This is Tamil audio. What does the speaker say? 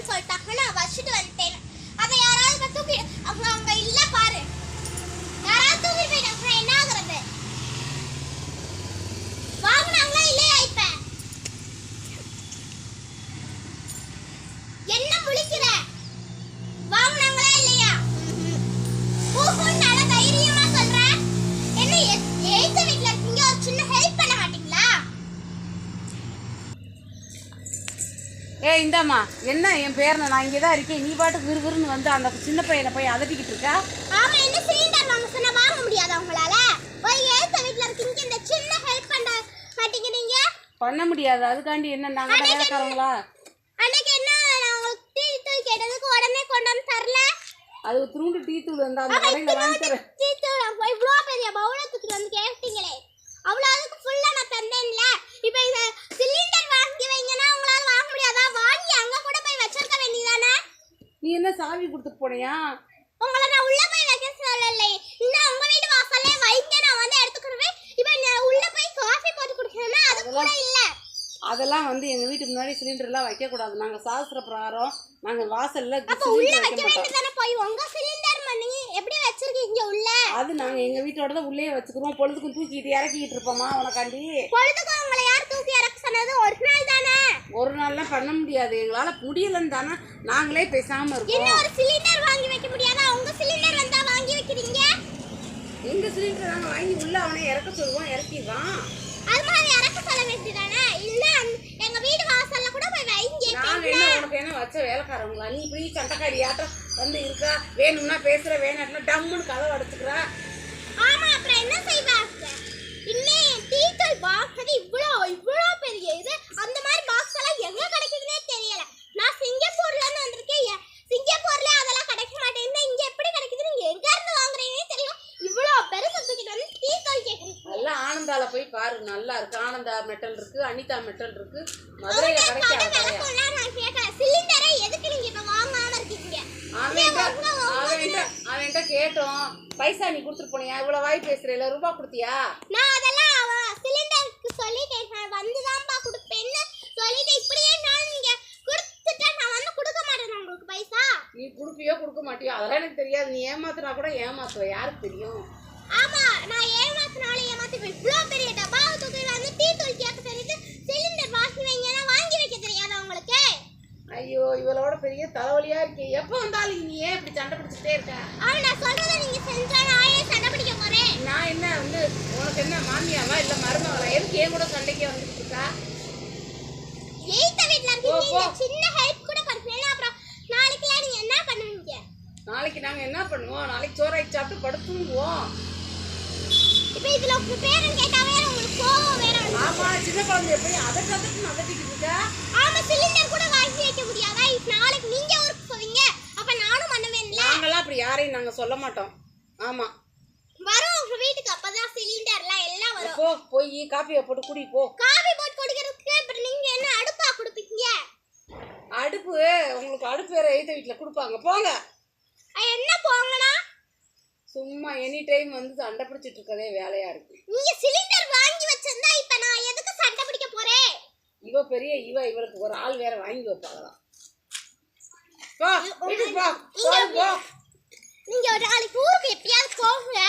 சொல்லிட்டாங்க நான் வச்சுட்டு வந்துட்டேன் அதை யாராவது தூக்கி அவங்க அவங்க ஏ இந்தாம்மா. என்ன என் பேரனை நான் இங்கே தான் இருக்கேன். நீ பாட்டுக்கு விறுவிறுன்னு வந்து அந்த சின்ன பையனை போய் அதட்டிக்கிட்டு இருக்கா? ஆமா என்ன சிலிண்டர் வாங்க சொன்னா வாங்க முடியாதா உங்களால? ஒரு எய்த்த வீட்ல இருக்கீங்க இந்த சின்ன ஹெல்ப் பண்ண மாட்டேங்கிறீங்க பண்ண முடியாது. அதுக்காண்டி என்ன நாங்கள் வேலைக்காரங்களா? அன்னைக்கு என்ன? நான் உங்களுக்கு டீ தூள் கேட்டதுக்கு உடனே கொண்டு வந்து தரல. அது திருண்டு டீ தூள் இருந்தா அந்த கடையில் வாங்கி தரேன் டீ தூள் அப்போ இவ்வளோ பெரிய பவுல தூக்கிட்டு வந்து கேட்டீங்களே அவ்வளோ அதுக்கு ஃபுல்லா நான் தந்தேன்ல இப்போ இந்த சிலிண்டர் வாங்கி வைங்கன்னா உங்களால வாங்க முடியாதா வாங்கி அங்க கூட போய் வச்சிருக்க வேண்டியதானே நீ என்ன சாவி கொடுத்துட்டு போனியா? உங்களை நான் உள்ள போய் வைக்க சொல்லலை இன்னும் உங்க வீட்டு வாசல்லே வைங்க நான் வந்து எடுத்துக்கிறேன் இப்போ நான் உள்ள போய் காஃபி போட்டு குடிக்கணும்னா அது கூட இல்ல. அதெல்லாம் வந்து எங்கள் வீட்டுக்கு முன்னாடி சிலிண்டர்லாம் வைக்கக்கூடாது. நாங்கள் சாஸ்திர பிரகாரம் நாங்கள் வாசலில் அப்ப உள்ள வைக்க வைக்க வேண்டியதானே போய் உங்க சிலிண்டர் எப்படி வச்சிருக்கீங்க உள்ள? அது நாங்கள் எங்கள் வீட்டோட தான் உள்ளே வச்சுக்கிறோம். பொழுதுக்கும் தூக்கிட்டு இறக்கிட்டு இருப்போமா உனக்காண்டி? பொழுதுக்கு உங்களை யார் தூக்கி இறக்க சொன்னது? ஒரு நாள் தானே? ஒரு நாள்லாம் பண்ண முடியாது. எங்களால் முடியலன்னு தானே நாங்களே பேசாமல் இருக்கோம். என்ன ஒரு சிலிண்டர் வாங்கி வைக்க முடியாதா? உங்க சிலிண்டர் வந்தா வாங்கி வைக்கிறீங்க? எங்கள் சிலிண்டர் நாங்கள் வாங்கி உள்ளே அவனை இறக்க சொல்லுவோம் இறக்கிடுவான். அது மாதிரி இறக்க சொல்ல வேண்டியதானே இல்ல அந்த- எங்க வீடு வாசல்ல கூட போய் வைங்க நாங்க என்ன வச்ச வேலைக்காரங்களா நீ இப்படி சண்டைக்காரி ஆட்டம் வந்து இருக்கா? வேணும்னா பேசுற வேணாட்டினா டம்முன்னு கதவை அடைச்சுக்கிறா. ஆமா அப்புறம் என்ன செய்வாங்க இன்னும் டீ தூள் பாக்ஸ் இவ்வளோ இவ்வளோ பெரிய இது. அந்த மாதிரி பாக்ஸ் எல்லாம் எங்க கிடைக்குதுன்னே தெரியல. நான் சிங்கப்பூர்ல இருந்து வந்திருக்கேன். சிங்கப்பூர்ல அதெல்லாம் கிடைக்க மாட்டேங்குது இங்க எப்படி கிடைக்குது நீங்க எங்க இருந்து வாங்குறீங்கன்னே தெரியல. இவ்வளோ பெருசு தூக்கிட்டு வந்து டீ தூள் கேக்குறீங்க நல்லா ஆனந்தால போய் பாரு நல்லா இருக்கு. ஆனந்தா மெட்டல் இருக்கு அனிதா மெட்டல் இருக்கு. மதுரையில கடை கிடைக்காத கடையா விளக்கம்லாம் நான் கேட்கல சிலிண்டரை எதுக்கு நீங்க இப்ப வாங்காம இருக்கீங்க அவன்கிட்ட அவன்கிட்ட அவன்கிட்ட கேட்டோம். பைசா நீ கொடுத்துட்டு போனியா? இவ்வளவு வாய் பேசுறேல ரூபா கொடுத்தியா? நான் அதெல்லாம் அவன் சிலிண்டருக்கு சொல்லிட்டேன் நான் வந்துதான்ப்பா கொடுப்பேன்னு சொல்லிட்டு இப்படியே நான் நீங்க கொடுத்துட்டா நான் வந்து கொடுக்க மாட்டேன் உங்களுக்கு பைசா? நீ கொடுப்பியோ கொடுக்க மாட்டியோ? அதெல்லாம் எனக்கு தெரியாது. நீ ஏமாத்துனா கூட ஏமாத்துவ. யாருக்கு தெரியும்? ஆமா நான் ஏமாத்தினால ஏமாத்தி போய் இவ்வளோ பெரிய டப்பாவை தூக்கி வந்து டீ தூள் கேட்க சொல்லிட்டு சிலிண்டர் வாங்கி வைங்கன்னா வாங்கி வைக்க தெரியாதா உங்களுக்கு ஐயோ இவளோட பெரிய தலைவலியா இருக்கே. எப்போ வந்தாலும் நீ ஏன் இப்படி சண்டை பிடிச்சிட்டே இருக்க? அவன் நான் சொல்றதை நீங்க செஞ்சா நான் ஏன் சண்டை பிடிக்க போறேன்? நான் என்ன வந்து உனக்கு என்ன மாமியாவா இல்ல மருமகளா? எதுக்கு ஏன் கூட சண்டைக்கு வந்துட்டு இருக்கா? எய்த்த வீட்ல இருக்கீங்க சின்ன ஹெல்ப் கூட பண்ணுறேன் அப்புறம் நாளைக்கெல்லாம் நீங்க என்ன பண்ணுவீங்க? நாளைக்கு நாங்க என்ன பண்ணுவோம்? நாளைக்கு சோறாக்கி சாப்பிட்டு படுத்துங்குவோம் இப்போ இதுல உங்க பேரன் கேட்டாவே உங்களுக்கு கோவம் வேற ஆமா சின்ன குழந்தைய போய் அதட்டு அதட்டு அதட்டிக்கிட்டு இருக்கா? ஆமா சிலிண்டர் கூட வாங்கி வைக்க முடியாதா? இப்ப நாளைக்கு நீங்க ஊருக்கு போவீங்க அப்ப நானும் பண்ணுவேன்ல நாங்கெல்லாம் அப்படி யாரையும் நாங்க சொல்ல மாட்டோம். ஆமா. வரும் உங்க வீட்டுக்கு அப்பதான் சிலிண்டர்லாம் எல்லாம் வரும். போ போய் காப்பியை போட்டு குடி போ. காபி போட்டு குடிக்கிறதுக்கு இப்ப நீங்க என்ன அடுப்பா கொடுப்பீங்க? அடுப்பு உங்களுக்கு அடுப்பு வேற எழுத்த வீட்டுல கொடுப்பாங்க. போங்க. என்ன போங்கண்ணா சும்மா எனி டைம் வந்து சண்டை பிடிச்சிட்டு இருக்கதே வேலையா இருக்கு. நீங்க சிலிண்டர் வாங்கி வச்சிருந்தா இப்ப நான் எதுக்கு சண்டை பிடிக்க போறேன்? இவ பெரிய இவ இவளுக்கு ஒரு ஆள் வேற வாங்கி வைப்பாங்களாம். போ போ. போ. நீங்க ஒரு நாளைக்கு ஊருக்கு எப்பயாவது போகுங்க.